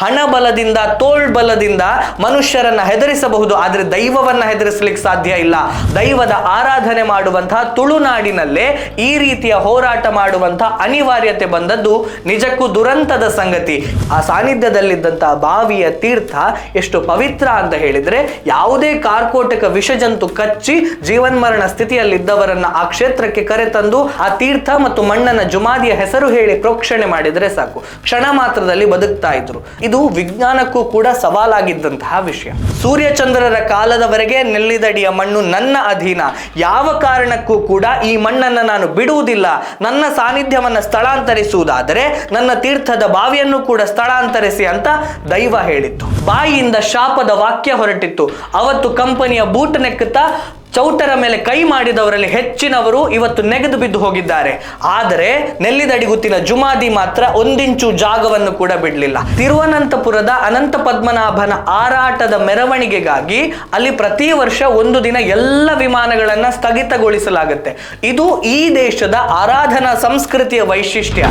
ಹಣ ಬಲದಿಂದ ತೋಳ್ ಬಲದಿಂದ ಮನುಷ್ಯರನ್ನ ಹೆದರಿಸಬಹುದು, ಆದರೆ ದೈವವನ್ನ ಹೆದರಿಸಲಿಕ್ಕೆ ಸಾಧ್ಯ ಇಲ್ಲ. ದೈವದ ಆರಾಧನೆ ಮಾಡುವಂತಹ ತುಳುನಾಡಿನಲ್ಲೇ ಈ ರೀತಿಯ ಹೋರಾಟ ಮಾಡುವಂತಹ ಅನಿವಾರ್ಯತೆ ಬಂದದ್ದು ನಿಜಕ್ಕೂ ದುರಂತದ ಸಂಗತಿ. ಆ ಸಾನ್ನಿಧ್ಯದಲ್ಲಿದ್ದಂತಹ ಬಾವಿಯ ತೀರ್ಥ ಎಷ್ಟು ಪವಿತ್ರ ಅಂತ ಹೇಳಿದ್ರೆ ಯಾವುದೇ ಕಾರ್ಕೋಟಕ ವಿಷಜಂತು ಕಚ್ಚಿ ಜೀವನ್ಮರಣ ಸ್ಥಿತಿಯಲ್ಲಿದ್ದವರನ್ನ ಆ ಕ್ಷೇತ್ರಕ್ಕೆ ಕರೆತಂದು ಆ ತೀರ್ಥ ಮತ್ತು ಮಣ್ಣನ ಜುಮಾದಿಯ ಹೆಸರು ಹೇಳಿ ಪ್ರೋಕ್ಷಣೆ ಮಾಡಿದ್ರೆ ಸಾಕು. ಕ್ಷಣ ಮಾತ್ರದಲ್ಲಿ ಬದುಕ್ತಾ ಇದ್ರು. ಇದು ವಿಜ್ಞಾನಕ್ಕೂ ಕೂಡ ಸವಾಲಾಗಿದ್ದಂತಹ ವಿಷಯ. ಸೂರ್ಯಚಂದ್ರರ ಕಾಲದವರೆಗೆ ನೆಲ್ಲಿದಡಿಯ ಮಣ್ಣು ನನ್ನ ಅಧೀನ. ಯಾವ ಕಾರಣಕ್ಕೂ ಕೂಡ ಈ ಮಣ್ಣನ್ನು ನಾನು ಬಿಡುವುದಿಲ್ಲ. ನನ್ನ ಸಾನ್ನಿಧ್ಯವನ್ನು ಸ್ಥಳಾಂತರಿಸುವುದಾದರೆ ನನ್ನ ತೀರ್ಥದ ಬಾವಿಯನ್ನು ಕೂಡ ಸ್ಥಳಾಂತರಿಸಿ ಅಂತ ದೈವ ಹೇಳಿತ್ತು. ಬಾಯಿಯಿಂದ ಶಾಪದ ವಾಕ್ಯ ಹೊರಟಿತ್ತು. ಅವತ್ತು ಕಂಪನಿಯ ಬೂಟ್ ನೆಕ್ಕುತ್ತಾ ಚೌಟರ ಮೇಲೆ ಕೈ ಮಾಡಿದವರಲ್ಲಿ ಹೆಚ್ಚಿನವರು ಇವತ್ತು ನೆಗೆದು ಬಿದ್ದು ಹೋಗಿದ್ದಾರೆ. ಆದರೆ ನೆಲ್ಲಿದಡಿಗುತ್ತಿನ ಜುಮಾದಿ ಮಾತ್ರ ಒಂದಿಂಚು ಜಾಗವನ್ನು ಕೂಡ ಬಿಡಲಿಲ್ಲ. ತಿರುವನಂತಪುರದ ಅನಂತ ಪದ್ಮನಾಭನ ಆರಾಟದ ಮೆರವಣಿಗೆಗಾಗಿ ಅಲ್ಲಿ ಪ್ರತಿ ವರ್ಷ ಒಂದು ದಿನ ಎಲ್ಲ ವಿಮಾನಗಳನ್ನ ಸ್ಥಗಿತಗೊಳಿಸಲಾಗುತ್ತೆ. ಇದು ಈ ದೇಶದ ಆರಾಧನಾ ಸಂಸ್ಕೃತಿಯ ವೈಶಿಷ್ಟ್ಯ.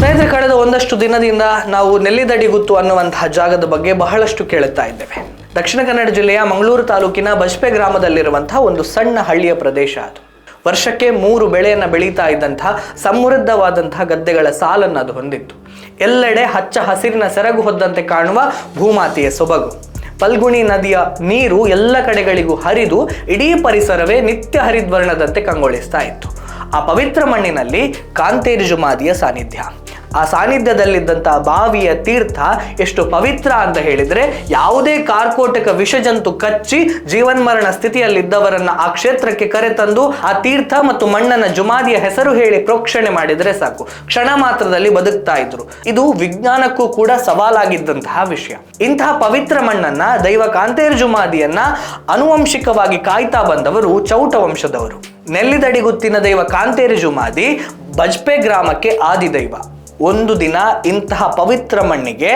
ಸ್ನೇಹಿತರೆ, ಕಳೆದ ಒಂದಷ್ಟು ದಿನದಿಂದ ನಾವು ನೆಲ್ಲಿದಡಿಗುತ್ತು ಅನ್ನುವಂತಹ ಜಾಗದ ಬಗ್ಗೆ ಬಹಳಷ್ಟು ಕೇಳುತ್ತಾ ಇದ್ದೇವೆ. ದಕ್ಷಿಣ ಕನ್ನಡ ಜಿಲ್ಲೆಯ ಮಂಗಳೂರು ತಾಲೂಕಿನ ಬಜ್ಪೆ ಗ್ರಾಮದಲ್ಲಿರುವಂತಹ ಒಂದು ಸಣ್ಣ ಹಳ್ಳಿಯ ಪ್ರದೇಶ ಅದು. ವರ್ಷಕ್ಕೆ ಮೂರು ಬೆಳೆಯನ್ನು ಬೆಳೀತಾ ಇದ್ದಂತಹ ಸಮೃದ್ಧವಾದಂತಹ ಗದ್ದೆಗಳ ಸಾಲನ್ನು ಅದು ಹೊಂದಿತ್ತು. ಎಲ್ಲೆಡೆ ಹಚ್ಚ ಹಸಿರಿನ ಸೆರಗು ಹೊದ್ದಂತೆ ಕಾಣುವ ಭೂಮಾತೆಯ ಸೊಬಗು. ಪಲ್ಗುಣಿ ನದಿಯ ನೀರು ಎಲ್ಲ ಕಡೆಗಳಿಗೂ ಹರಿದು ಇಡೀ ಪರಿಸರವೇ ನಿತ್ಯ ಹರಿದ್ವರ್ಣದಂತೆ ಕಂಗೊಳಿಸ್ತಾ ಇತ್ತು. ಆ ಪವಿತ್ರ ಮಣ್ಣಿನಲ್ಲಿ ಕಾಂತೇರಿ ಜುಮಾದಿಯ ಸಾನ್ನಿಧ್ಯ. ಆ ಸಾನ್ನಿಧ್ಯದಲ್ಲಿದ್ದಂತಹ ಬಾವಿಯ ತೀರ್ಥ ಎಷ್ಟು ಪವಿತ್ರ ಅಂತ ಹೇಳಿದ್ರೆ ಯಾವುದೇ ಕಾರ್ಕೋಟಕ ವಿಷಜಂತು ಕಚ್ಚಿ ಜೀವನ್ಮರಣ ಸ್ಥಿತಿಯಲ್ಲಿದ್ದವರನ್ನ ಆ ಕ್ಷೇತ್ರಕ್ಕೆ ಕರೆತಂದು ಆ ತೀರ್ಥ ಮತ್ತು ಮಣ್ಣನ ಜುಮಾದಿಯ ಹೆಸರು ಹೇಳಿ ಪ್ರೋಕ್ಷಣೆ ಮಾಡಿದರೆ ಸಾಕು. ಕ್ಷಣ ಮಾತ್ರದಲ್ಲಿ ಬದುಕ್ತಾ ಇದ್ರು. ಇದು ವಿಜ್ಞಾನಕ್ಕೂ ಕೂಡ ಸವಾಲಾಗಿದ್ದಂತಹ ವಿಷಯ. ಇಂತಹ ಪವಿತ್ರ ಮಣ್ಣನ್ನ ದೈವ ಕಾಂತೇರ್ ಜುಮಾದಿಯನ್ನ ಅನುವಂಶಿಕವಾಗಿ ಕಾಯ್ತಾ ಬಂದವರು ಚೌಟ ವಂಶದವರು. ನೆಲ್ಲಿದಡಿಗುತ್ತಿನ ದೈವ ಕಾಂತೇರಿ ಜುಮಾದಿ ಬಜ್ಪೆ ಗ್ರಾಮಕ್ಕೆ ಆದಿದೈವ. ಒಂದು ದಿನ ಇಂತಹ ಪವಿತ್ರ ಮಣ್ಣಿಗೆ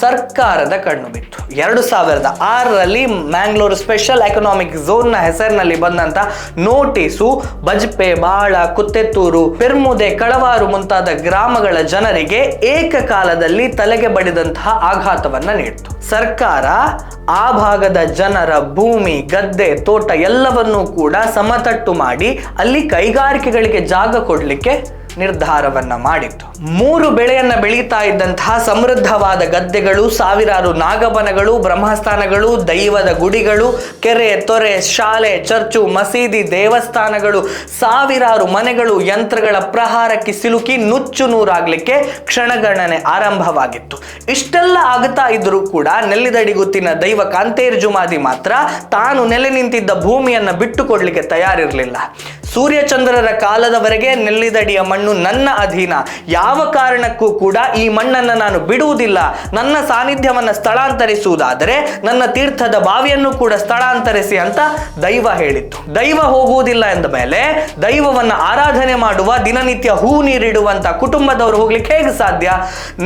ಸರ್ಕಾರದ ಕಣ್ಣು ಬಿತ್ತು. ಎರಡು ಸಾವಿರದ ಆರರಲ್ಲಿ ಮ್ಯಾಂಗ್ಳೂರು ಸ್ಪೆಷಲ್ ಎಕನಾಮಿಕ್ ಝೋನ್ನ ಹೆಸರಿನಲ್ಲಿ ಬಂದಂತ ನೋಟಿಸು ಬಜ್ಪೆ, ಬಾಳ, ಕುತ್ತೆತ್ತೂರು, ಪೆರ್ಮುದೆ, ಕಳವಾರು ಮುಂತಾದ ಗ್ರಾಮಗಳ ಜನರಿಗೆ ಏಕಕಾಲದಲ್ಲಿ ತಲೆಗೆ ಬಡಿದಂತಹ ಆಘಾತವನ್ನ ನೀಡಿತು. ಸರ್ಕಾರ ಆ ಭಾಗದ ಜನರ ಭೂಮಿ, ಗದ್ದೆ, ತೋಟ ಎಲ್ಲವನ್ನೂ ಕೂಡ ಸಮತಟ್ಟು ಮಾಡಿ ಅಲ್ಲಿ ಕೈಗಾರಿಕೆಗಳಿಗೆ ಜಾಗ ಕೊಡಲಿಕ್ಕೆ ನಿರ್ಧಾರವನ್ನ ಮಾಡಿತ್ತು. ಮೂರು ಬೆಳೆಯನ್ನ ಬೆಳೀತಾ ಇದ್ದಂತಹ ಸಮೃದ್ಧವಾದ ಗದ್ದೆಗಳು, ಸಾವಿರಾರು ನಾಗಬನಗಳು, ಬ್ರಹ್ಮಸ್ಥಾನಗಳು, ದೈವದ ಗುಡಿಗಳು, ಕೆರೆ, ತೊರೆ, ಶಾಲೆ, ಚರ್ಚು, ಮಸೀದಿ, ದೇವಸ್ಥಾನಗಳು, ಸಾವಿರಾರು ಮನೆಗಳು, ಯಂತ್ರಗಳ ಪ್ರಹಾರಕ್ಕೆ ಸಿಲುಕಿ ನುಚ್ಚು ನೂರಾಗ್ಲಿಕ್ಕೆ ಕ್ಷಣಗಣನೆ ಆರಂಭವಾಗಿತ್ತು. ಇಷ್ಟೆಲ್ಲ ಆಗುತ್ತಾ ಇದ್ರೂ ಕೂಡ ನೆಲ್ಲಿದಡಿಗುತ್ತಿನ ದೈವ ಕಾಂತೇರ್ ಜುಮಾದಿ ಮಾತ್ರ ತಾನು ನೆಲೆ ನಿಂತಿದ್ದ ಭೂಮಿಯನ್ನ ಬಿಟ್ಟುಕೊಡ್ಲಿಕ್ಕೆ ತಯಾರಿರಲಿಲ್ಲ. ಸೂರ್ಯಚಂದ್ರರ ಕಾಲದವರೆಗೆ ನೆಲ್ಲಿದಡಿಯ ಮಣ್ಣು ನನ್ನ ಅಧೀನ. ಯಾವ ಕಾರಣಕ್ಕೂ ಕೂಡ ಈ ಮಣ್ಣನ್ನು ನಾನು ಬಿಡುವುದಿಲ್ಲ. ನನ್ನ ಸಾನ್ನಿಧ್ಯವನ್ನು ಸ್ಥಳಾಂತರಿಸುವುದಾದರೆ ನನ್ನ ತೀರ್ಥದ ಬಾವಿಯನ್ನು ಕೂಡ ಸ್ಥಳಾಂತರಿಸಿ ಅಂತ ದೈವ ಹೇಳಿತ್ತು. ದೈವ ಹೋಗುವುದಿಲ್ಲ ಎಂದ ಮೇಲೆ ದೈವವನ್ನ ಆರಾಧನೆ ಮಾಡುವ ದಿನನಿತ್ಯ ಹೂ ನೀರಿಡುವಂತ ಕುಟುಂಬದವರು ಹೋಗ್ಲಿಕ್ಕೆ ಹೇಗೆ ಸಾಧ್ಯ?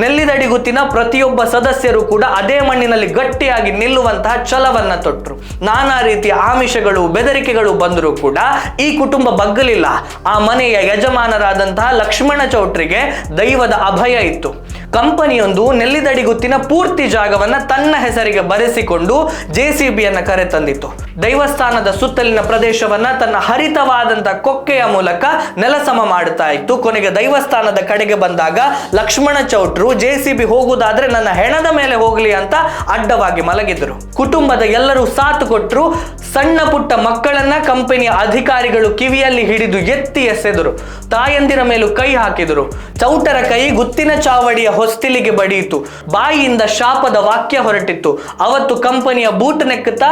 ನೆಲ್ಲಿದಡಿಗುತ್ತಿನ ಪ್ರತಿಯೊಬ್ಬ ಸದಸ್ಯರು ಕೂಡ ಅದೇ ಮಣ್ಣಿನಲ್ಲಿ ಗಟ್ಟಿಯಾಗಿ ನಿಲ್ಲುವಂತಹ ಛಲವನ್ನ ತೊಟ್ಟರು ನಾನಾ ರೀತಿಯ ಆಮಿಷಗಳು, ಬೆದರಿಕೆಗಳು ಬಂದರೂ ಕೂಡ ಈ ಕುಟುಂಬ ಬಗ್ಗಲಿಲ್ಲ. ಆ ಮನೆಯ ಯಜಮಾನರಾದಂತಹ ಲಕ್ಷ್ಮಣ ಚೌಟ್ರಿಗೆ ದೈವದ ಅಭಯ ಇತ್ತು. ಕಂಪನಿಯೊಂದು ನೆಲ್ಲಿದಡಿ ಗುತ್ತಿನ ಪೂರ್ತಿ ಜಾಗವನ್ನ ತನ್ನ ಹೆಸರಿಗೆ ಬರೆಸಿಕೊಂಡು ಜೆ ಸಿ ಬಿಯನ್ನು ಕರೆತಂದಿತ್ತು ದೈವಸ್ಥಾನದ ಸುತ್ತಲಿನ ಪ್ರದೇಶವನ್ನ ತನ್ನ ಹರಿತವಾದಂತ ಕೊಕ್ಕೆಯ ಮೂಲಕ ನೆಲಸಮ ಮಾಡುತ್ತಾ ಇತ್ತು. ಕೊನೆಗೆ ದೈವಸ್ಥಾನದ ಕಡೆಗೆ ಬಂದಾಗ ಲಕ್ಷ್ಮಣ ಚೌಟ್ರು ಜೆ ಸಿ ಬಿ ಹೋಗುವುದಾದ್ರೆ ನನ್ನ ಹೆಣದ ಮೇಲೆ ಹೋಗಲಿ ಅಂತ ಅಡ್ಡವಾಗಿ ಮಲಗಿದ್ರು. ಕುಟುಂಬದ ಎಲ್ಲರೂ ಸಾಥ್ ಕೊಟ್ಟರು ಸಣ್ಣ ಪುಟ್ಟ ಮಕ್ಕಳನ್ನ ಕಂಪನಿಯ ಅಧಿಕಾರಿಗಳು ಕಿವಿಯಲ್ಲಿ ಹಿಡಿದು ಎತ್ತಿ ಎಸೆದರು. ತಾಯಂದಿರ ಮೇಲೂ ಕೈ ಹಾಕಿದರು. ಚೌಟರ ಕೈ ಗುತ್ತಿನ ಚಾವಡಿಯ ಹೊಸ್ತಿಲಿಗೆ ಬಡಿಯಿತು. ಬಾಯಿಯಿಂದ ಶಾಪದ ವಾಕ್ಯ ಹೊರಟಿತ್ತು. ಅವತ್ತು ಕಂಪನಿಯ ಬೂಟ್ ನೆಕ್ಕುತ್ತಾ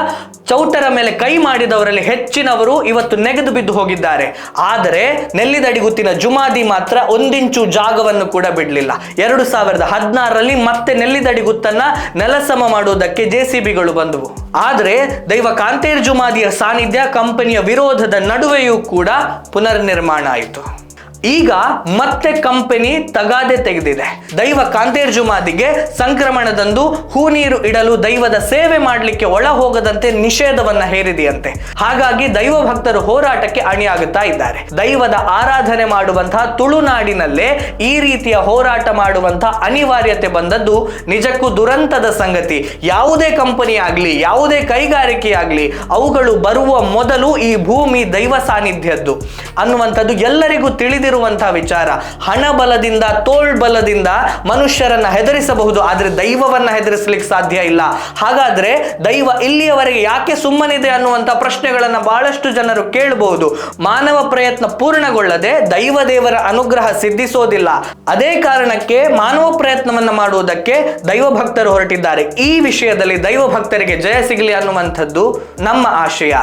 ಚೌಟರ ಮೇಲೆ ಕೈ ಮಾಡಿದವರಲ್ಲಿ ಹೆಚ್ಚಿನವರು ಇವತ್ತು ನೆಗೆದು ಬಿದ್ದು ಹೋಗಿದ್ದಾರೆ. ಆದರೆ ನೆಲ್ಲಿದಡಿಗುತ್ತಿನ ಜುಮಾದಿ ಮಾತ್ರ ಒಂದಿಂಚು ಜಾಗವನ್ನು ಕೂಡ ಬಿಡಲಿಲ್ಲ. ಎರಡು ಸಾವಿರದ ಹದಿನಾರರಲ್ಲಿ ಮತ್ತೆ ನೆಲ್ಲಿದಡಿಗುತ್ತನ್ನ ನೆಲಸಮ ಮಾಡುವುದಕ್ಕೆ ಜೆಸಿಬಿಗಳು ಬಂದವು. ಆದರೆ ದೈವ ಕಾಂತೇರ್ ಜುಮಾದಿಯ ಸಾನ್ನಿಧ್ಯ ಕಂಪನಿಯ ವಿರೋಧದ ನಡುವೆಯೂ ಕೂಡ ಪುನರ್ನಿರ್ಮಾಣ ಆಯಿತು. ಈಗ ಮತ್ತೆ ಕಂಪನಿ ತಗಾದೆ ತೆಗೆದಿದೆ. ದೈವ ಕಾಂತೇರ್ಜುಮಾದಿಗೆ ಸಂಕ್ರಮಣದಂದು ಹೂ ನೀರು ಇಡಲು ದೈವದ ಸೇವೆ ಮಾಡಲಿಕ್ಕೆ ಒಳ ಹೋಗದಂತೆ ನಿಷೇಧವನ್ನ ಹೇರಿದೆಯಂತೆ. ಹಾಗಾಗಿ ದೈವ ಭಕ್ತರು ಹೋರಾಟಕ್ಕೆ ಅಣಿಯಾಗುತ್ತಾ ಇದ್ದಾರೆ. ದೈವದ ಆರಾಧನೆ ಮಾಡುವಂತಹ ತುಳುನಾಡಿನಲ್ಲೇ ಈ ರೀತಿಯ ಹೋರಾಟ ಮಾಡುವಂತಹ ಅನಿವಾರ್ಯತೆ ಬಂದದ್ದು ನಿಜಕ್ಕೂ ದುರಂತದ ಸಂಗತಿ. ಯಾವುದೇ ಕಂಪನಿ ಆಗಲಿ, ಯಾವುದೇ ಕೈಗಾರಿಕೆ ಆಗಲಿ, ಅವುಗಳು ಬರುವ ಮೊದಲು ಈ ಭೂಮಿ ದೈವ ಸಾನ್ನಿಧ್ಯದ್ದು ಅನ್ನುವಂಥದ್ದು ಎಲ್ಲರಿಗೂ ತಿಳಿದಿರುವಂತಹ ವಿಚಾರ. ಹಣ ಬಲದಿಂದ ತೋಳ್ ಬಲದಿಂದ ಮನುಷ್ಯರನ್ನ ಹೆದರಿಸಬಹುದು, ಆದರೆ ದೈವವನ್ನ ಹೆದರಿಸಲಿಕ್ಕೆ ಸಾಧ್ಯ ಇಲ್ಲ. ಹಾಗಾದ್ರೆ ದೈವ ಇಲ್ಲಿಯವರೆಗೆ ಯಾಕೆ ಸುಮ್ಮನಿದೆ ಅನ್ನುವಂಥ ಪ್ರಶ್ನೆಗಳನ್ನ ಬಹಳಷ್ಟು ಜನರು ಕೇಳಬಹುದು. ಮಾನವ ಪ್ರಯತ್ನ ಪೂರ್ಣಗೊಳ್ಳದೆ ದೈವ ದೇವರ ಅನುಗ್ರಹ ಸಿದ್ಧಿಸೋದಿಲ್ಲ. ಅದೇ ಕಾರಣಕ್ಕೆ ಮಾನವ ಪ್ರಯತ್ನವನ್ನ ಮಾಡುವುದಕ್ಕೆ ದೈವ ಭಕ್ತರು ಹೊರಟಿದ್ದಾರೆ. ಈ ವಿಷಯದಲ್ಲಿ ದೈವ ಭಕ್ತರಿಗೆ ಜಯ ಸಿಗಲಿ ಅನ್ನುವಂಥದ್ದು ನಮ್ಮ ಆಶಯ.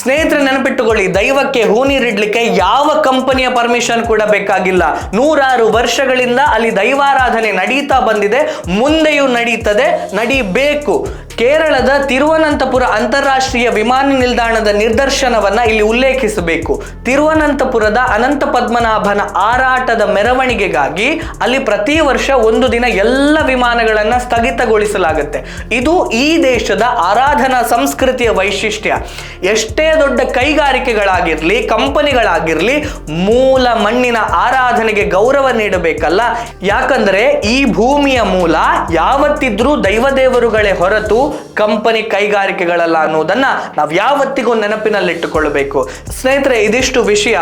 ಸ್ನೇಹಿತರೆ, ನೆನಪಿಟ್ಟುಕೊಳ್ಳಿ, ದೈವಕ್ಕೆ ಹೂ ನೀರಿಡ್ಲಿಕ್ಕೆ ಯಾವ ಕಂಪನಿಯ ಪರ್ಮಿಷನ್ ಕೂಡ ಬೇಕಾಗಿಲ್ಲ. ನೂರಾರು ವರ್ಷಗಳಿಂದ ಅಲ್ಲಿ ದೈವಾರಾಧನೆ ನಡೀತಾ ಬಂದಿದೆ. ಮುಂದೆಯೂ ನಡೀತದೆ. ನಡೀಬೇಕು. ಕೇರಳದ ತಿರುವನಂತಪುರ ಅಂತಾರಾಷ್ಟ್ರೀಯ ವಿಮಾನ ನಿಲ್ದಾಣದ ನಿರ್ದರ್ಶನವನ್ನ ಇಲ್ಲಿ ಉಲ್ಲೇಖಿಸಬೇಕು. ತಿರುವನಂತಪುರದ ಅನಂತ ಪದ್ಮನಾಭನ ಆರಾಟದ ಮೆರವಣಿಗೆಗಾಗಿ ಅಲ್ಲಿ ಪ್ರತಿ ವರ್ಷ ಒಂದು ದಿನ ಎಲ್ಲ ವಿಮಾನಗಳನ್ನ ಸ್ಥಗಿತಗೊಳಿಸಲಾಗುತ್ತೆ. ಇದು ಈ ದೇಶದ ಆರಾಧನಾ ಸಂಸ್ಕೃತಿಯ ವೈಶಿಷ್ಟ್ಯ. ಎಷ್ಟೇ ದೊಡ್ಡ ಕೈಗಾರಿಕೆಗಳಾಗಿರಲಿ, ಕಂಪನಿಗಳಾಗಿರಲಿ, ಮೂಲ ಮಣ್ಣಿನ ಆರಾಧನೆಗೆ ಗೌರವ ನೀಡಬೇಕಲ್ಲ. ಯಾಕಂದ್ರೆ ಈ ಭೂಮಿಯ ಮೂಲ ಯಾವತ್ತಿದ್ರೂ ದೈವದೇವರುಗಳೇ ಹೊರತು ಕಂಪನಿ ಕೈಗಾರಿಕೆಗಳಲ್ಲ ಅನ್ನೋದನ್ನ ನಾವು ಯಾವತ್ತಿಗೂ ನೆನಪಿನಲ್ಲಿಟ್ಟುಕೊಳ್ಳಬೇಕು. ಸ್ನೇಹಿತರೆ, ಇದಿಷ್ಟು ವಿಷಯ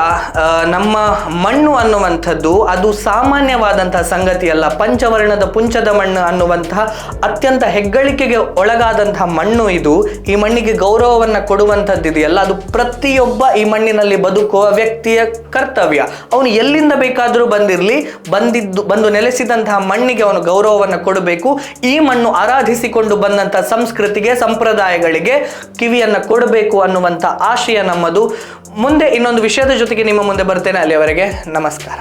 ನಮ್ಮ ಮಣ್ಣು ಅನ್ನುವಂಥದ್ದು ಅದು ಸಾಮಾನ್ಯವಾದಂತಹ ಸಂಗತಿಯಲ್ಲ ಪಂಚವರ್ಣದ ಪುಂಚದ ಮಣ್ಣು ಅನ್ನುವಂತಹ ಅತ್ಯಂತ ಹೆಗ್ಗಳಿಕೆಗೆ ಒಳಗಾದಂತಹ ಮಣ್ಣು ಇದು. ಈ ಮಣ್ಣಿಗೆ ಗೌರವವನ್ನ ಕೊಡುವಂಥದ್ದು ಇದೆಯಲ್ಲ ಅದು ಪ್ರತಿಯೊಬ್ಬ ಈ ಮಣ್ಣಿನಲ್ಲಿ ಬದುಕುವ ವ್ಯಕ್ತಿಯ ಕರ್ತವ್ಯ. ಅವನು ಎಲ್ಲಿಂದ ಬೇಕಾದರೂ ಬಂದಿರಲಿ, ಬಂದಿದ್ದು, ಬಂದು ನೆಲೆಸಿದಂತಹ ಮಣ್ಣಿಗೆ ಅವನು ಗೌರವವನ್ನು ಕೊಡಬೇಕು. ಈ ಮಣ್ಣು ಆರಾಧಿಸಿಕೊಂಡು ಬಂದಂತಹ ಸಂಸ್ಕೃತಿಗೆ, ಸಂಪ್ರದಾಯಗಳಿಗೆ ಕಿವಿಯನ್ನ ಕೊಡಬೇಕು ಅನ್ನುವಂಥ ಆಶಯ ನಮ್ಮದು. ಮುಂದೆ ಇನ್ನೊಂದು ವಿಷಯದ ಜೊತೆಗೆ ನಿಮ್ಮ ಮುಂದೆ ಬರ್ತೇನೆ. ಅಲ್ಲಿಯವರೆಗೆ ನಮಸ್ಕಾರ.